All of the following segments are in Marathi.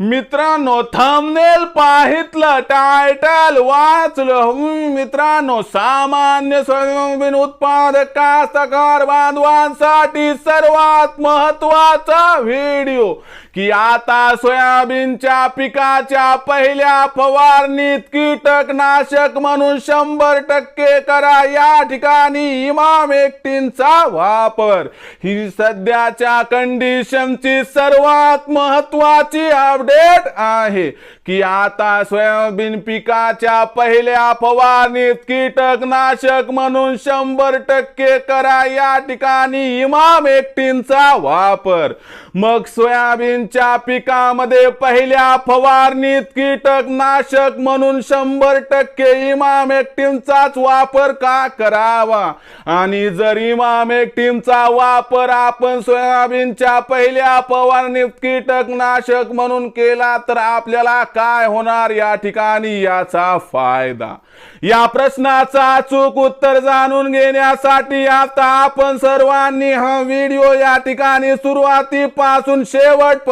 मित्रांनो थंबनेल पाहितलं टायटल वाचलं. मित्रांनो सामान्य स्वयंबीन उत्पादक कास्तकार बांधवांसाठी सर्वात महत्त्वाचा व्हिडिओ की आता सोयाबीनच्या पिकाच्या पहिल्या फवारणीत कीटकनाशक म्हणून शंभर टक्के करा. या ठिकाणी इमाम एकटींचा वापर. ही सध्याच्या कंडिशनची सर्वात महत्वाची अपडेट आहे की आता सोयाबीन पिकाच्या पहिल्या फवारणीत कीटकनाशक म्हणून शंभर टक्के करा. या ठिकाणी इमाम एकटींचा वापर. मग सोयाबीन सोयाबीनच्या पिकामध्ये पहिल्या फवारणीत कीटकनाशक म्हणून शंभर टक्के इमाम एकटीमचाच वापर का करावा? आणि जर इमाम एकटीमचा वापर आपण सोयाबीनच्या पहिल्या फवारणीत कीटकनाशक म्हणून केला तर आपल्याला काय होणार या ठिकाणी याचा फायदा? या प्रश्नाचा अचूक उत्तर जाणून घेण्यासाठी आता आपण सर्वांनी हा व्हिडिओ या ठिकाणी सुरुवातीपासून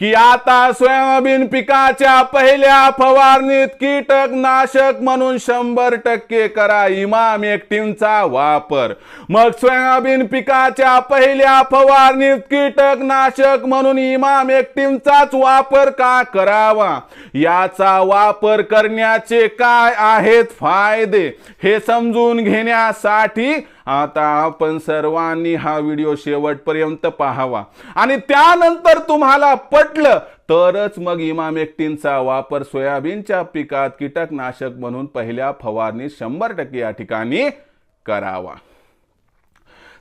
की आता सोयाबीन पिकाच्या पहिल्या फवारणीत कीटकनाशक म्हणून शंभर टक्के करा. इमाम एकटीमचा वापर. मग सोयाबीन पिकाच्या पहिल्या फवारणीत कीटकनाशक म्हणून इमाम एकटीमचाच वापर का करावा? याचा वापर करण्याचे काय आहेत फायदे? हे समजून घेण्यासाठी आता आपण सर्वांनी हा व्हिडिओ शेवटपर्यंत पाहावा. आणि त्यानंतर तुम्हाला पटलं तरच मग इमाम एकटींचा वापर सोयाबीनच्या पिकात कीटकनाशक म्हणून पहिल्या फवारणी शंभर टक्के या ठिकाणी करावा.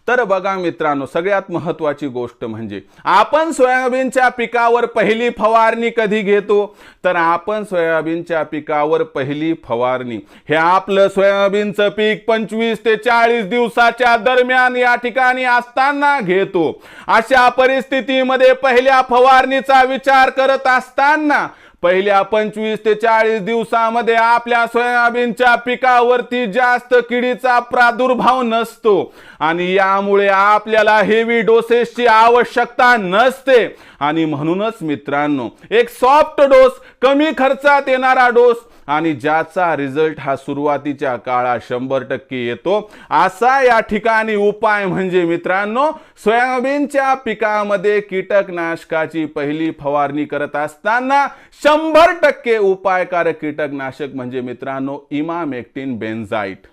तर बघा मित्रांनो सगळ्यात महत्वाची गोष्ट म्हणजे आपण सोयाबीनच्या पिकावर पहिली फवारणी कधी घेतो? तर आपण सोयाबीनच्या पिकावर पहिली फवारणी हे आपलं सोयाबीनचं पीक पंचवीस ते चाळीस दिवसाच्या दरम्यान या ठिकाणी असताना घेतो. अशा परिस्थितीमध्ये पहिल्या फवारणीचा विचार करत असताना पहिल्या पंचवीस ते चाळीस दिवसामध्ये आपल्या सोयाबीनच्या पिकावरती जास्त किडीचा प्रादुर्भाव नसतो. आणि यामुळे आपल्याला हेवी डोसेसची आवश्यकता नसते. आणि म्हणूनच मित्रांनो एक सॉफ्ट डोस कमी खर्चात येणारा डोस आणि ज्याचा रिझल्ट हा सुरुवातीच्या काळात शंभर टक्के येतो असा या ठिकाणी उपाय म्हणजे मित्रांनो सोयाबीनच्या पिकामध्ये कीटकनाशकाची पहिली फवारणी करत असताना शंभर टक्के उपायकारक कीटकनाशक म्हणजे मित्रांनो इमामेक्टिन बेन्झाईट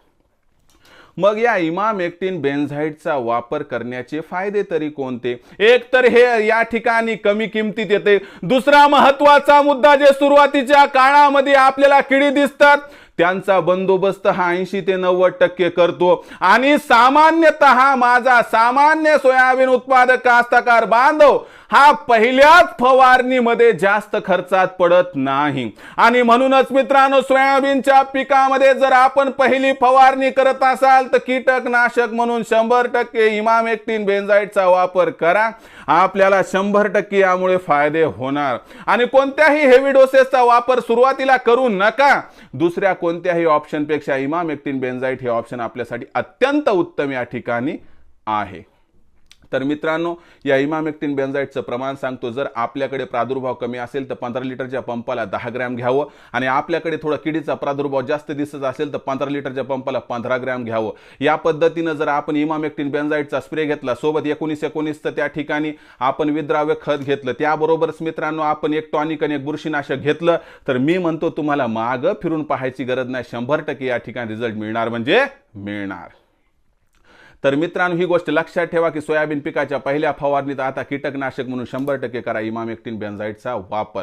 मग या इमाम एक्टिन बेन्झाईटचा वापर करण्याचे फायदे तरी कोणते? एक तर हे या ठिकाणी कमी किमतीत येते. दुसरा महत्त्वाचा मुद्दा जे सुरुवातीच्या काळामध्ये आपल्याला किडी दिसतात त्यांचा बंदोबस्त हा ऐंशी ते नव्वद टक्के करतो. आणि सामान्यतः माझा सामान्य सोयाबीन उत्पादक कास्तकार बांधव हा पहिल्याच फवारणीमध्ये जास्त खर्चात पडत नाही. आणि म्हणूनच मित्रांनो सोयाबीनच्या पिकामध्ये जर आपण पहिली फवारणी करत असाल तर कीटकनाशक म्हणून शंभर टक्के इमाम इमामेक्टिन बेन्झाईटचा वापर करा. आपल्याला शंभर टक्के यामुळे फायदे होणार. आणि कोणत्याही हेवी डोसेसचा वापर सुरुवातीला करू नका दुसऱ्या कोणत्याही ऑप्शनपेक्षा इमामेक्टिन बेन्झाईट हे ऑप्शन आपल्यासाठी अत्यंत उत्तम या ठिकाणी आहे. तर मित्रांनो या इमामेक्टिन बेन्झाईटचं प्रमाण सांगतो. जर आपल्याकडे प्रादुर्भाव कमी असेल तर पंधरा लिटरच्या पंपाला दहा ग्रॅम घ्यावं. आणि आपल्याकडे थोडा किडीचा प्रादुर्भाव जास्त दिसत असेल तर पंधरा लिटरच्या पंपाला पंधरा ग्रॅम घ्यावं. या पद्धतीनं जर आपण इमामेक्टिन बेन्झाईटचा स्प्रे घेतला सोबत एकोणीस एकोणीसचं त्या ठिकाणी आपण विद्राव्य खत घेतलं. त्याबरोबरच मित्रांनो आपण एक टॉनिक आणि एक बुरशीनाशक घेतलं. तर मी म्हणतो तुम्हाला मागं फिरून पाहायची गरज नाही. शंभर टक्के या ठिकाणी रिझल्ट मिळणार म्हणजे मिळणार. तर मित्रांनो ही गोष्ट लक्षात ठेवा की सोयाबीन पिकाच्या पहिल्या फवारणीत आता कीटकनाशक म्हणून शंभर टक्के करा. इमामेक्टिन बेन्झाईटचा वापर.